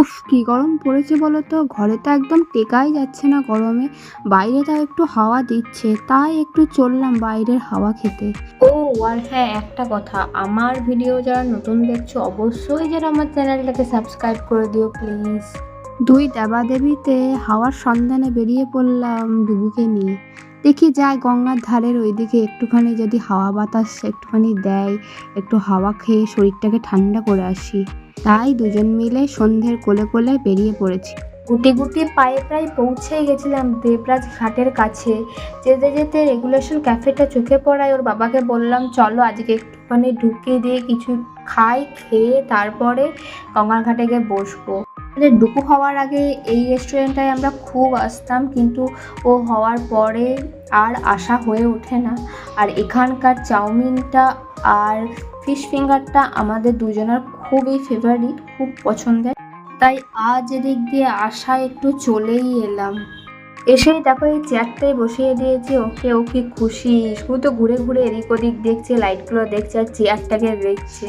উফ কি গরম পড়েছে বলো তো ঘরে তো একদম টেকাই যাচ্ছে না গরমে। বাইরে তাও একটু হাওয়া দিচ্ছে তাই একটু চললাম বাইরের হাওয়া খেতে। ও আর হ্যাঁ একটা কথা। আমার ভিডিও যারা নতুন দেখছ অবশ্যই যারা আমার চ্যানেলটাকে সাবস্ক্রাইব করে দিও প্লিজ। দুই দেবাদেবীতে হাওয়ার সন্ধানে বেরিয়ে পড়লাম ডুবুকে নিয়ে। দেখি যাই গঙ্গার ধারের ওইদিকে একটুখানি যদি হাওয়া বাতাস একটুখানি দেয়, একটু হাওয়া খেয়ে শরীরটাকে ঠান্ডা করে আসি। তাই দুজন মিলে সন্ধ্যের কোলে কোলে বেরিয়ে পড়েছি। গুটি গুটি পায়ে প্রায় পৌঁছেই গেছিলাম দেবরাজ ঘাটের কাছে। যেতে যেতে রেগুলেশন ক্যাফেটা চোখে পড়ায় ওর বাবাকে বললাম, চলো আজকে একটুখানি ঢুকিয়ে দিয়ে কিছু খাই, খেয়ে তারপরে গঙ্গার ঘাটে গিয়ে বসবো। মানে ডুকু হওয়ার আগে এই রেস্টুরেন্টটায় আমরা খুব আসতাম, কিন্তু ও হওয়ার পরে আর আশা হয়ে ওঠে না। আর এখানকার চাউমিনটা আর ফিশ ফিঙ্গারটা আমাদের দুজনের খুবই ফেভারিট খুব পছন্দের। তাই আজ এদিক দিয়ে আসা একটু চলেই এলাম। এসেই দেখো এই চেয়ারটাই বসিয়ে দিয়েছি, ওকে ও কি খুশি। শুধু তো ঘুরে ঘুরে এদিক ওদিক দেখছে লাইটগুলো দেখছে আর চেয়ারটাকে দেখছে।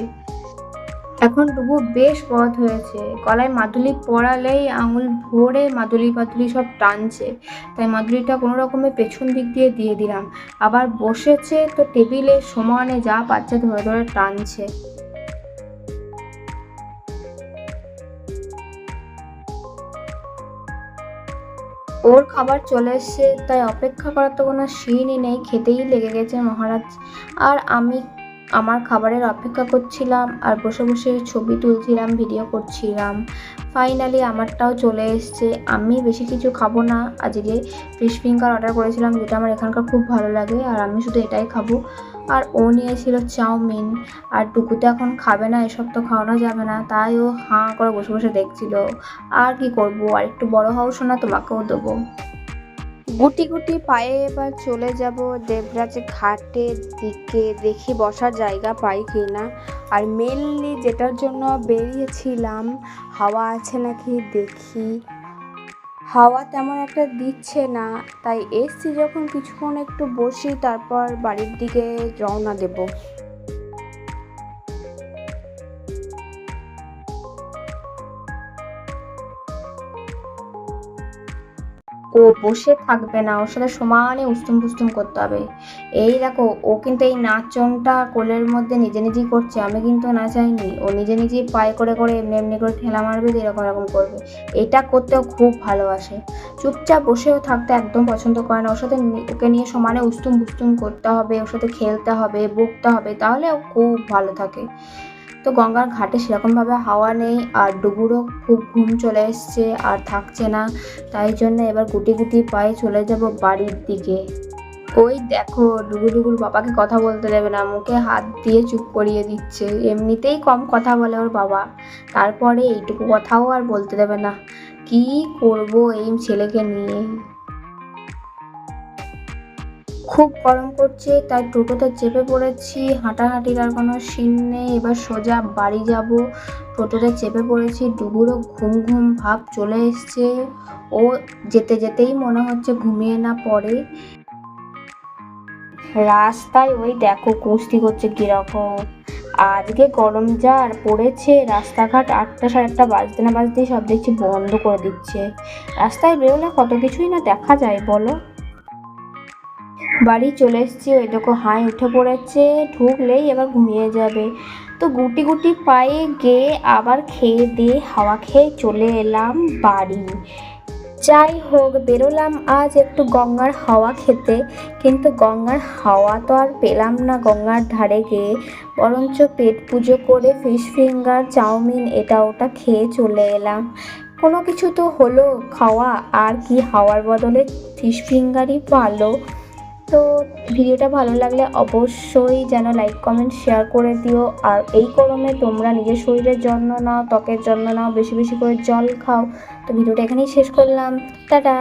এখন ডুবু বেশ পথ হয়েছে। গলায় মাদুলি পড়ালেই আঙুল ভরে মাদুলি পাদুলি সব টানছে। তাই মাদুলিটা কোনো রকমের পেছন দিক দিয়ে দিয়ে দিলাম। আবার বসেছে তো টেবিলে সমানে যা পাচ্ছে ধরে ধরে টানছে। ওর খাবার চলে এসছে, তাই অপেক্ষা করার তো কোনো সিনই নেই। খেতেই লেগে গেছে মহারাজ। আর আমি আমার খাবারের অপেক্ষা করছিলাম আর বসে বসে ছবি তুলছিলাম ভিডিও করছিলাম। ফাইনালি আমারটাও চলে এসছে। আমি বেশি কিছু খাব না। আজকে ফিশ ফিঙ্গার অর্ডার করেছিলাম, যেটা আমার এখানকার খুব ভালো লাগে, আর আমি শুধু এটাই খাব। আর ও নিয়েছিল চাউমিন, আর টুকুতে এখন খাবে না, এসব তো খাওয়ানো যাবে না, তাই ও হাঁ করে বসে বসে দেখছিল। আর কি করব? আর একটু বড় হও শোনা তোমাকেও দেবো। গুটি গুটি পায়ে এবার চলে যাব দেবরাজ ঘাটের দিকে, দেখি বসার জায়গা পাই কি না আর মেনলি যেটার জন্য বেরিয়েছিলাম, হাওয়া আছে নাকি দেখি। হাওয়া তেমন একটা দিচ্ছে না, তাই এসছি যখন কিছুক্ষণ একটু বসি, তারপর বাড়ির দিকে রওনা দেব। ও বসে থাকবে না, ওর সাথে সমানে উস্তুম ফুস্তুম করতে হবে। এই দেখো, ও কিন্তু এই নাচনটা কোলের মধ্যে নিজে নিজেই করছে, আমি কিন্তু না চাইনি ও নিজে নিজেই পায়ে করে করে এমনি এমনি করে ঠেলা মারবে দিয়ে এরকম এরকম করবে। এটা করতেও খুব ভালোবাসে। চুপচাপ বসেও থাকতে একদম পছন্দ করে না। ওর সাথে ওকে নিয়ে সমানে উস্তুম বুস্তুম করতে হবে, ওর সাথে খেলতে হবে, বকতে হবে, তাহলে ও খুব ভালো থাকে। তো গঙ্গার ঘাটে সেরকমভাবে হাওয়া নেই, আর ডুবুরও খুব ঘুম চলে এসছে আর থাকছে না। তাই জন্য এবার গুটি গুটি পায়ে চলে যাব বাড়ির দিকে। ওই দেখো ডুগু ডুগুর বাবাকে কথা বলতে দেবে না, মুখে হাত দিয়ে চুপ করিয়ে দিচ্ছে। এমনিতেই কম কথা বলে ওর বাবা। তারপরে এইটুকু কথাও আর বলতে দেবে না। কি করব এই ছেলেকে নিয়ে? খুব গরম করছে, তাই টোটোতে চেপে পড়েছি, হাঁটাহাঁটির আর কোনো সিন নেই। এবার সোজা বাড়ি যাব। টোটোতে চেপে পড়েছি ডুবুরও ঘুম ঘুম ভাব চলে এসছে। ও যেতে যেতেই মনে হচ্ছে ঘুমিয়ে না পড়ে। রাস্তায় ওই দেখো কুস্তি করছে কীরকম। আজকে গরম যা আর পড়েছে, রাস্তাঘাট আটটা সাড়ে আটটা বাজতে না বাজতেই সব দেখছি বন্ধ করে দিচ্ছে। রাস্তায় বেরোলে কত কিছুই না দেখা যায়, বলো? বাড়ি চলে এসেছি, ওই দেখো হাই উঠে পড়েছে, ঢুকলেই এবার ঘুমিয়ে যাবে। তো গুটি গুটি পায়ে গিয়ে আবার খেয়ে দিয়ে হাওয়া খেয়ে চলে এলাম বাড়ি। যাই হোক, বেরোলাম আজ একটু গঙ্গার হাওয়া খেতে, কিন্তু গঙ্গার হাওয়া তো আর পেলাম না গঙ্গার ধারে গিয়ে। বরঞ্চ পেট পুজো করে ফিশ ফিঙ্গার, চাউমিন এটা ওটা খেয়ে চলে এলাম। কোনো কিছু তো হলো, খাওয়া আর কি হাওয়ার বদলে ফিশ ফিঙ্গারই ভালো তো ভিডিওটা ভালো লাগলে অবশ্যই যেন লাইক কমেন্ট শেয়ার করে দিও। আর এই গরমে তোমরা নিজের শরীরের যত্ন নাও, ত্বকের যত্ন নাও, বেশি বেশি করে জল খাও। তো ভিডিওটা এখানেই শেষ করলাম। টাটা!